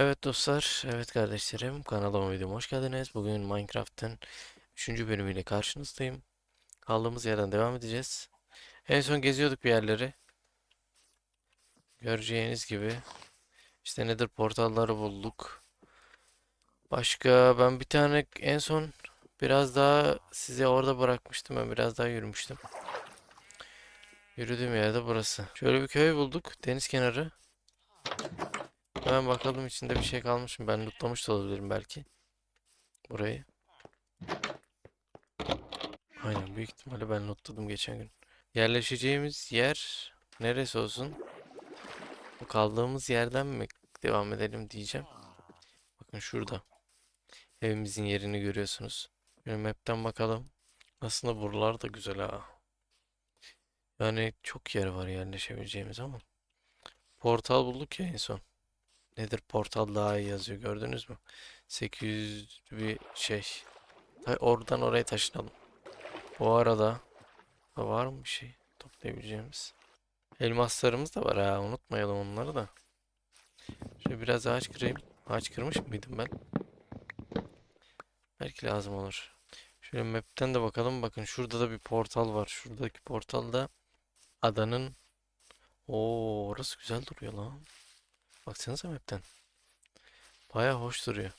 Evet dostlar, evet kardeşlerim, kanalıma videoma hoş geldiniz. Bugün Minecraft'ın 3. bölümüyle karşınızdayım. Kaldığımız yerden devam edeceğiz. En son geziyorduk bir yerleri. Göreceğiniz gibi. İşte nedir portalları bulduk. Başka ben bir tane en son biraz daha size orada bırakmıştım. Ben biraz daha yürümüştüm. Yürüdüğüm yerde burası. Şöyle bir köy bulduk. Deniz kenarı. Hemen bakalım içinde bir şey kalmış mı? Ben lootlamış da olabilirim belki. Burayı. Aynen büyük ihtimalle ben lootladım geçen gün. Yerleşeceğimiz yer neresi olsun? Bu kaldığımız yerden mi devam edelim diyeceğim. Bakın şurada. Evimizin yerini görüyorsunuz. Bir map'ten bakalım. Aslında buralar da güzel ha. Yani çok yer var yerleşebileceğimiz ama. Portal bulduk ya en son. Nedir portal daha iyi yazıyor gördünüz mü? 800 bir şey. Oradan oraya taşınalım. Bu arada da var mı bir şey toplayabileceğimiz? Elmaslarımız da var ha unutmayalım onları da. Şöyle biraz ağaç kırayım. Ağaç kırmış mıydım ben? Belki lazım olur. Şöyle map'ten de bakalım. Bakın şurada da bir portal var. Şuradaki portalda adanın Oo orası güzel duruyor lan. Baksanıza map'ten. Baya hoş duruyor.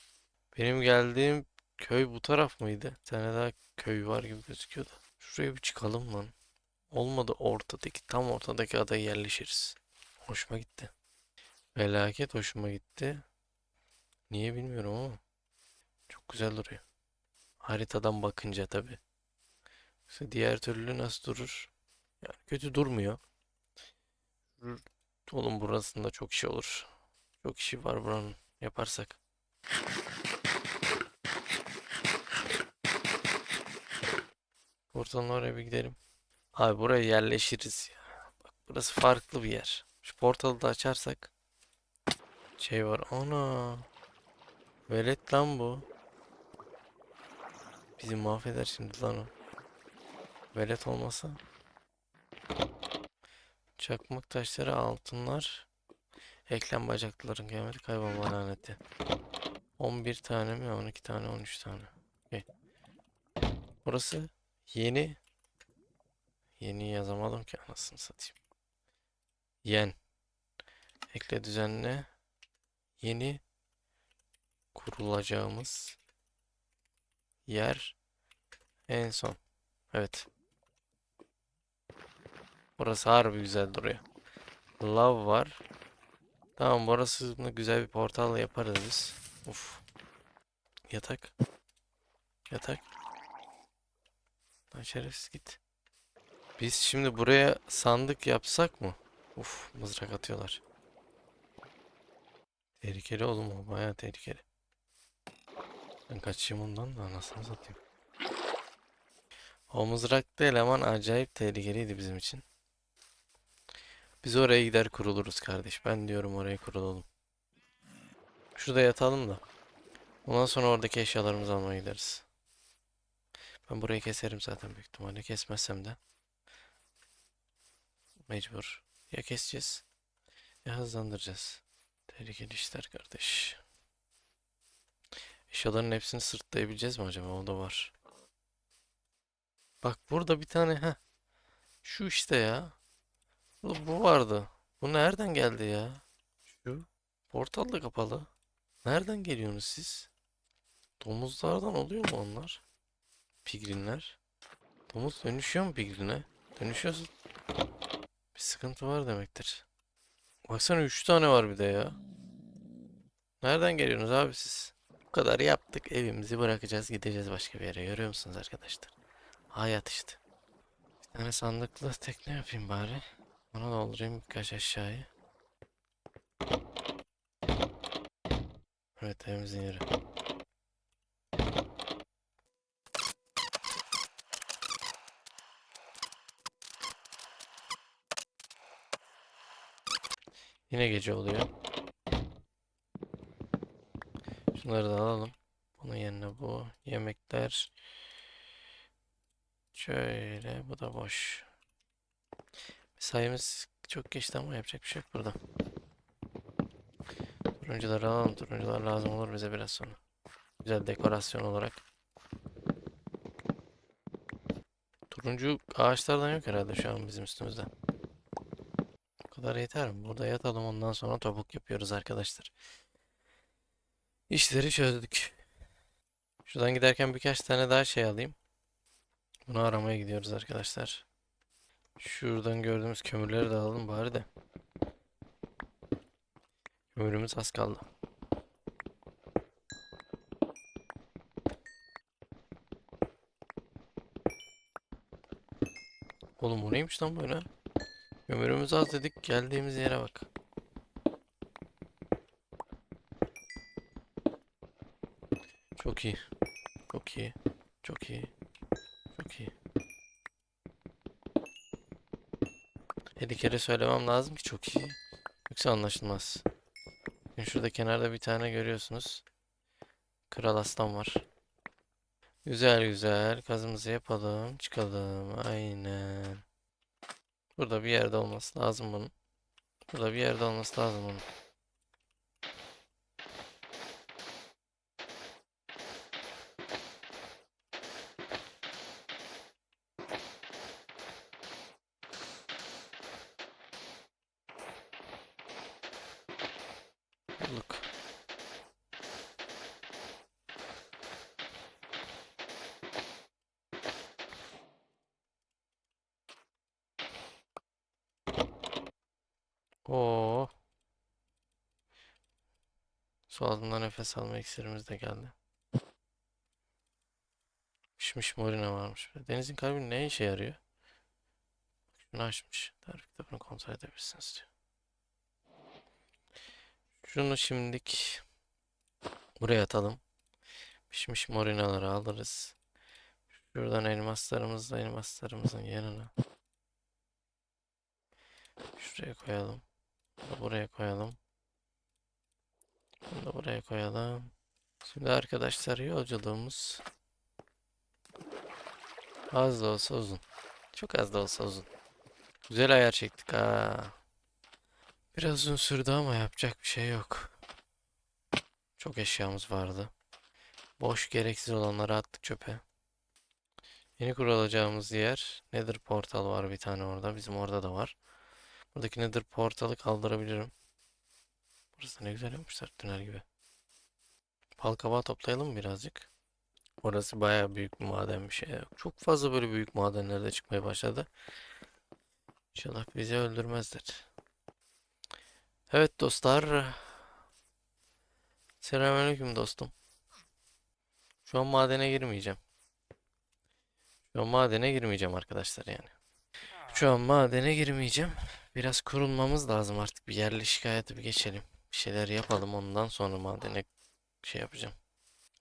Benim geldiğim köy bu taraf mıydı? Bir tane daha köy var gibi gözüküyordu. Şuraya bir çıkalım lan. Olmadı ortadaki tam ortadaki adaya yerleşiriz. Hoşuma gitti. Felaket hoşuma gitti. Niye bilmiyorum ama. Çok güzel duruyor. Haritadan bakınca tabii. Yoksa diğer türlü nasıl durur? Yani kötü durmuyor. Dur- Oğlum burasında çok işi olur. Çok işi var buranın yaparsak. Portalın oraya bir gidelim. Abi buraya yerleşiriz ya. Bak burası farklı bir yer. Şu portalı da açarsak. Şey var. Ana. Velet lan bu. Bizi mahveder şimdi lan o. Velet olmasa. Çakmak taşları altınlar. Eklem bacaklıların kıyameti kaybolma laneti. 11 tane mi? 12 tane, 13 tane. Okey. Burası yeni. Yeni yazamadım ki anasını satayım. Yen. Ekle düzenle. Yeni kurulacağımız yer en son. Evet. Burası harbi güzel duruyor. Lav var. Tamam burası güzel bir portal yaparız biz. Uf. Yatak. Yatak. Lan şerefsiz git. Biz şimdi buraya sandık yapsak mı? Uf mızrak atıyorlar. Tehlikeli oğlum o bayağı tehlikeli. Ben kaçayım ondan da anasını satayım. O mızraklı eleman acayip tehlikeliydi bizim için. Biz oraya gider kuruluruz kardeş. Ben diyorum oraya kurulalım. Şurada yatalım da. Ondan sonra oradaki eşyalarımızı almaya gideriz. Ben burayı keserim zaten büyük ihtimalle. Kesmezsem de. Mecbur. Ya keseceğiz ya hızlandıracağız. Tehlikeli işler kardeş. Eşyaların hepsini sırtlayabileceğiz mi acaba? O da var. Bak burada bir tane ha. Şu işte ya. Bu, bu vardı. Bu nereden geldi ya? Şu. Portal da kapalı. Nereden geliyorsunuz siz? Domuzlardan oluyor mu onlar? Piglinler. Domuz dönüşüyor mu pigline? Dönüşüyorsa bir sıkıntı var demektir. Baksana 3 tane var bir de ya. Nereden geliyorsunuz abi siz? Bu kadar yaptık evimizi bırakacağız gideceğiz başka bir yere. Görüyor musunuz arkadaşlar? Hayat işte. Bir tane sandıklı tekne yapayım bari. Ona doldurayım birkaç aşağıya. Evet evimizin yeri. Yine gece oluyor. Şunları da alalım. Bunun yerine bu yemekler. Şöyle bu da boş. Sayımız çok geçti ama yapacak bir şey yok burada. Turuncuları alalım. Turuncular lazım olur bize biraz sonra. Güzel dekorasyon olarak. Turuncu ağaçlardan yok herhalde şu an bizim üstümüzde. Bu kadar yeter mi? Burada yatalım ondan sonra topuk yapıyoruz arkadaşlar. İşleri çözdük. Şuradan giderken birkaç tane daha şey alayım. Bunu aramaya gidiyoruz arkadaşlar. Şuradan gördüğümüz kömürleri de alalım bari de. Kömürümüz az kaldı. Oğlum bu neymiş lan böyle? Kömürümüz az dedik geldiğimiz yere bak. Çok iyi. Çok iyi. Çok iyi. E, 50 kere söylemem lazım ki çok iyi. Yoksa anlaşılmaz. Şimdi şurada kenarda bir tane görüyorsunuz. Kral aslan var. Güzel güzel kazımızı yapalım. Çıkalım. Aynen. Burada bir yerde olması lazım bunun. Burada bir yerde olması lazım bunun. Bulduk. Oo. Su altında nefes alma iksirimiz de geldi. Pişmiş morina varmış. Denizin kalbi ne işe yarıyor? Şunu açmış. Tarif kitabını kontrol edebilirsiniz diyor. Şunu şimdilik buraya atalım. Pişmiş morinaları alırız. Şuradan elmaslarımızla elmaslarımızın yanına. Şuraya koyalım. Buraya koyalım. Bunu da buraya koyalım. Şimdi arkadaşlar yolculuğumuz az da olsa uzun. Çok az da olsa uzun. Güzel ayar çektik ha. Biraz uzun sürdü ama yapacak bir şey yok. Çok eşyamız vardı. Boş gereksiz olanları attık çöpe. Yeni kurulacağımız yer Nether portal var bir tane orada. Bizim orada da var. Buradaki Nether portalı kaldırabilirim. Burası ne güzel yapmışlar tünel gibi. Bal kabağı toplayalım birazcık? Orası bayağı büyük bir maden bir şey. Çok fazla böyle büyük madenler de çıkmaya başladı. İnşallah bizi öldürmezler. Evet dostlar. Selamünaleyküm dostum. Şu an madene girmeyeceğim. Şu an madene girmeyeceğim arkadaşlar yani. Şu an madene girmeyeceğim. Biraz kurulmamız lazım artık. Bir yerleşik hayatı bir geçelim. Bir şeyler yapalım ondan sonra madene şey yapacağım.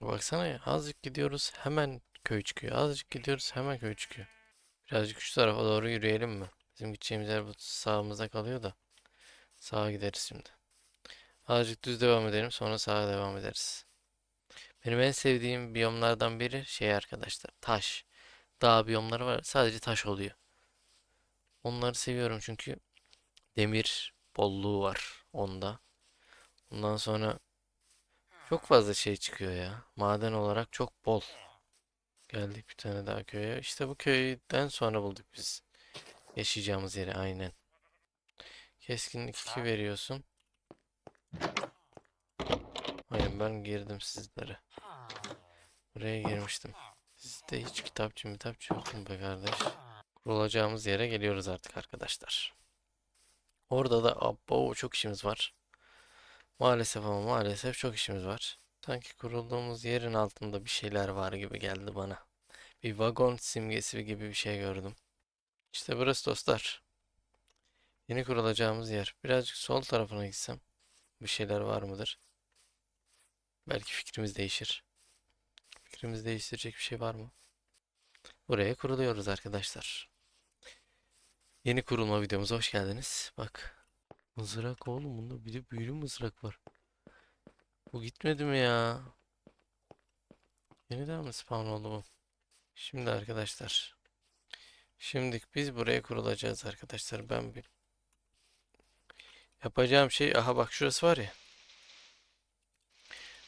Baksana ya azıcık gidiyoruz hemen köy çıkıyor. Azıcık gidiyoruz hemen köy çıkıyor. Birazcık şu tarafa doğru yürüyelim mi? Bizim gideceğimiz yer bu sağımızda kalıyor da. Sağa gideriz şimdi. Azıcık düz devam edelim sonra sağa devam ederiz. Benim en sevdiğim biyomlardan biri şey arkadaşlar taş. Dağ biyomları var sadece taş oluyor. Onları seviyorum çünkü demir bolluğu var onda. Ondan sonra çok fazla şey çıkıyor ya. Maden olarak çok bol. Geldik bir tane daha köye. İşte bu köyden sonra bulduk biz. Yaşayacağımız yeri aynen. Keskinlik 2 veriyorsun. Aynen ben girdim sizlere. Buraya girmiştim. Sizde hiç kitapçı kitapçı yok mu be kardeş? Kurulacağımız yere geliyoruz artık arkadaşlar. Orada da abo çok işimiz var. Maalesef ama maalesef çok işimiz var. Sanki kurulduğumuz yerin altında bir şeyler var gibi geldi bana. Bir vagon simgesi gibi bir şey gördüm. İşte burası dostlar. Yeni kurulacağımız yer. Birazcık sol tarafına gitsem bir şeyler var mıdır? Belki fikrimiz değişir. Fikrimizi değiştirecek bir şey var mı? Buraya kuruluyoruz arkadaşlar. Yeni kurulma videomuza hoş geldiniz. Bak. Mızrak oğlum bunda bir de büyülü mızrak var. Bu gitmedi mi ya? Yeniden mi spawn oldu bu? Şimdi arkadaşlar. Şimdi biz buraya kurulacağız arkadaşlar. Ben bir yapacağım şey aha bak şurası var ya.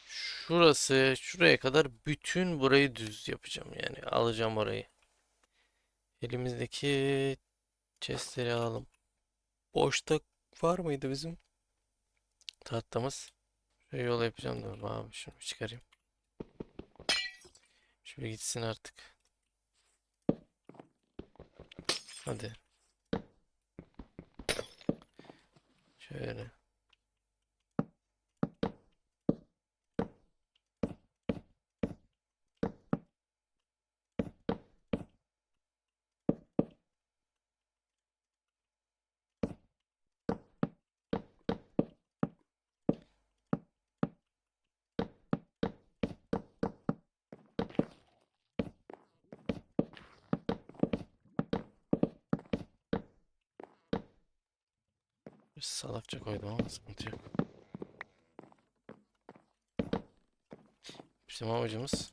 Şurası şuraya kadar bütün burayı düz yapacağım yani alacağım orayı. Elimizdeki chestleri alalım. Boşta var mıydı bizim tahtamız? Şöyle yol yapacağım da abi şunu çıkarayım. Şöyle gitsin artık. Hadi. Şöyle. Bir salakça koydum ama sıkıntı yok. Bizim amacımız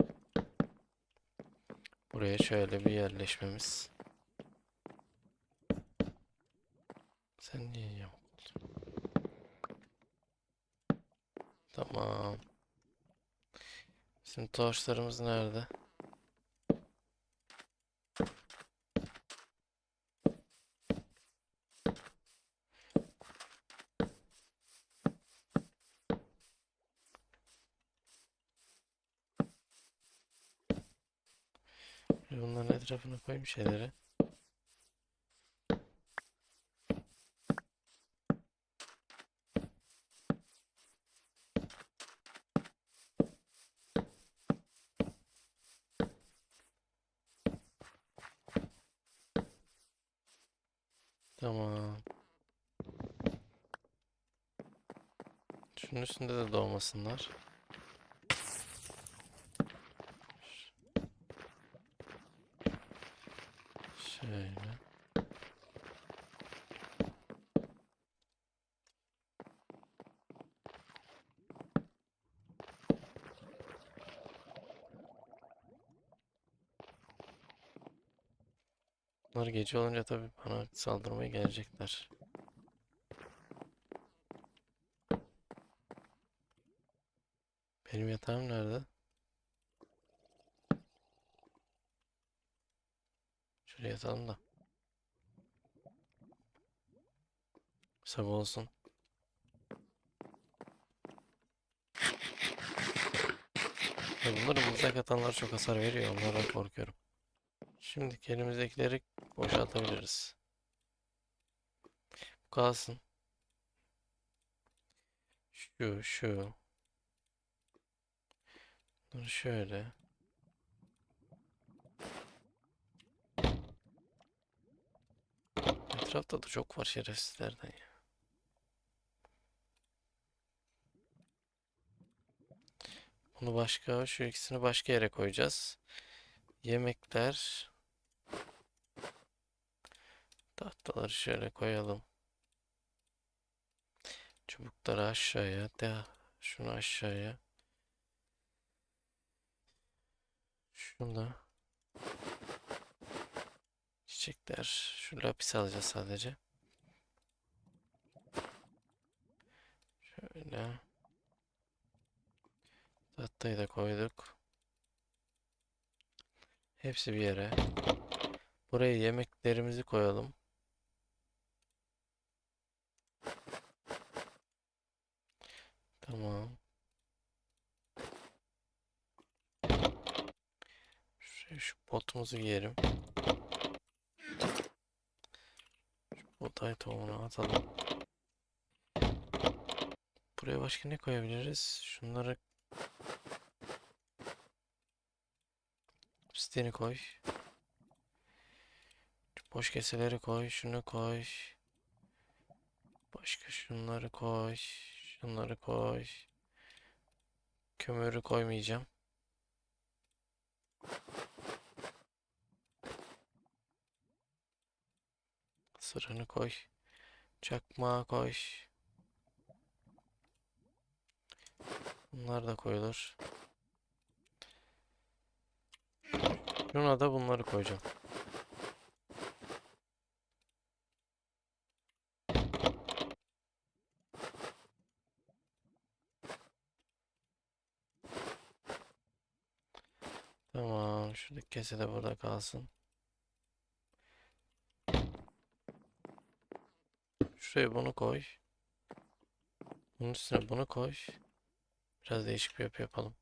buraya şöyle bir yerleşmemiz. Sen niye yamuk? Tamam. Bizim torçlarımız nerede? Etrafına koyayım şeyleri. Tamam. Şunun üstünde de doğmasınlar. Şöyle. Bunlar gece olunca tabii bana saldırmaya gelecekler. Benim yatağım nerede? Şuraya yatalım da. Sabah olsun. Ya bunların mızrak atanlar çok hasar veriyor. Onlardan korkuyorum. Şimdi elimizdekileri boşaltabiliriz. Bu kalsın. Şu, şu. Dur şöyle. Etrafta da çok var şerefsizlerden ya. Bunu başka, şu ikisini başka yere koyacağız. Yemekler. Tahtaları şöyle koyalım. Çubukları aşağıya. De şunu aşağıya. Şunu. Çiçekler. Şu lapis alacağız sadece. Şöyle. Tahtayı da koyduk. Hepsi bir yere. Buraya yemeklerimizi koyalım. Tamam. Şuraya şu botumuzu giyelim. Şu buğday tohumunu atalım. Buraya başka ne koyabiliriz? Şunları Pisliğini koy. Boş keseleri koy. Şunu koy. Şunları koy. Şunları koy. Kömürü koymayacağım. Sırını koy. Çakmağı koy. Bunlar da koyulur. Şuna da bunları koyacağım. Tamam şuradaki kese de burada kalsın. Şuraya bunu koy. Bunun üstüne bunu koy. Biraz değişik bir yapı yapalım.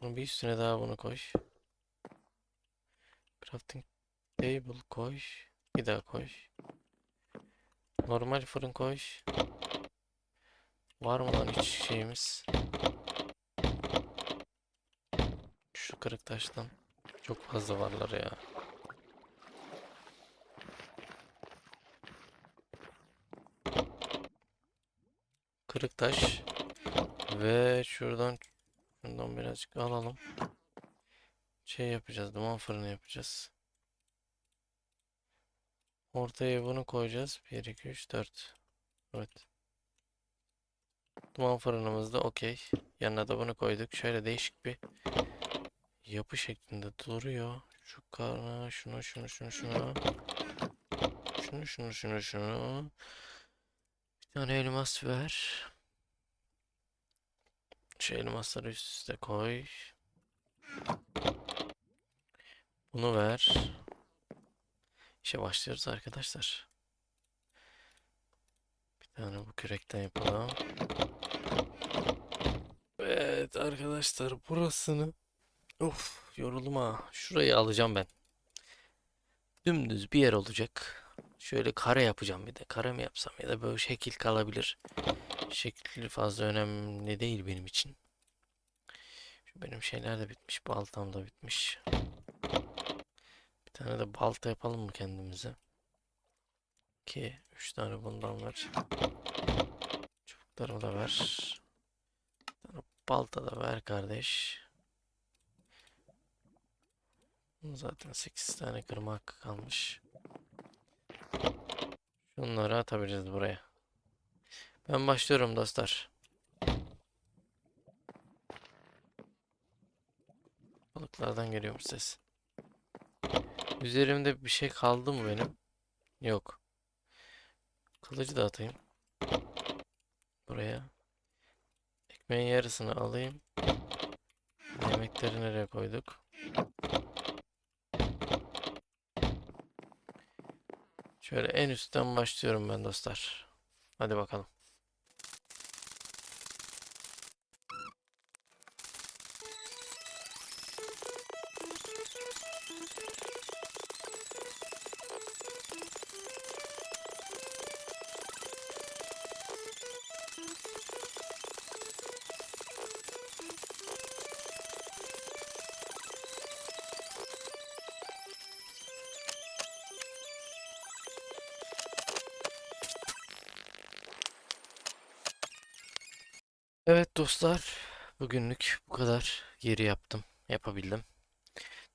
Bunun bir üstüne daha bunu koy. Crafting table koy. Bir daha koy. Normal fırın koy. Var mı lan hiç şeyimiz? Şu kırık taştan. Çok fazla varlar ya. Kırık taş. Ve şuradan şundan birazcık alalım. Şey yapacağız. Duman fırını yapacağız. Ortaya bunu koyacağız. 1, 2, 3, 4. Evet. Duman fırınımız da okey. Yanına da bunu koyduk. Şöyle değişik bir yapı şeklinde duruyor. Şu karna, şunu, şunu, şunu, şunu. Şunu, şunu, şunu, şunu. Bir tane elmas ver. Şu elmasları üst üste koy. Bunu ver. İşe başlıyoruz arkadaşlar. Bir tane bu kürekten yapalım. Evet arkadaşlar burasını Of yoruldum ha. Şurayı alacağım ben. Dümdüz bir yer olacak. Şöyle kare yapacağım bir de. Kare mi yapsam ya da böyle şekil kalabilir. Şekli fazla önemli değil benim için. Şu benim şeyler de bitmiş. Baltam da bitmiş. Bir tane de balta yapalım mı kendimize? 2, 3 tane bundan ver. Çubuklarımı da ver. Bir tane balta da ver kardeş. Zaten 8 tane kırma hakkı kalmış. Şunları atabiliriz buraya. Ben başlıyorum dostlar. Balıklardan geliyormuş ses. Üzerimde bir şey kaldı mı benim? Yok. Kılıcı da atayım. Buraya. Ekmeğin yarısını alayım. Yemekleri nereye koyduk? Şöyle en üstten başlıyorum ben dostlar. Hadi bakalım. Evet dostlar, bugünlük bu kadar yeri yaptım, yapabildim.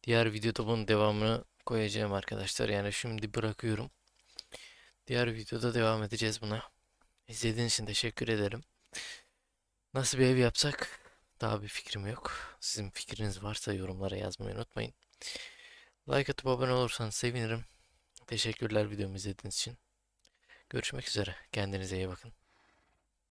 Diğer videoda bunun devamını koyacağım arkadaşlar. Yani şimdi bırakıyorum. Diğer videoda devam edeceğiz buna. İzlediğiniz için teşekkür ederim. Nasıl bir ev yapsak daha bir fikrim yok. Sizin fikriniz varsa yorumlara yazmayı unutmayın. Like atıp abone olursanız sevinirim. Teşekkürler videomu izlediğiniz için. Görüşmek üzere. Kendinize iyi bakın.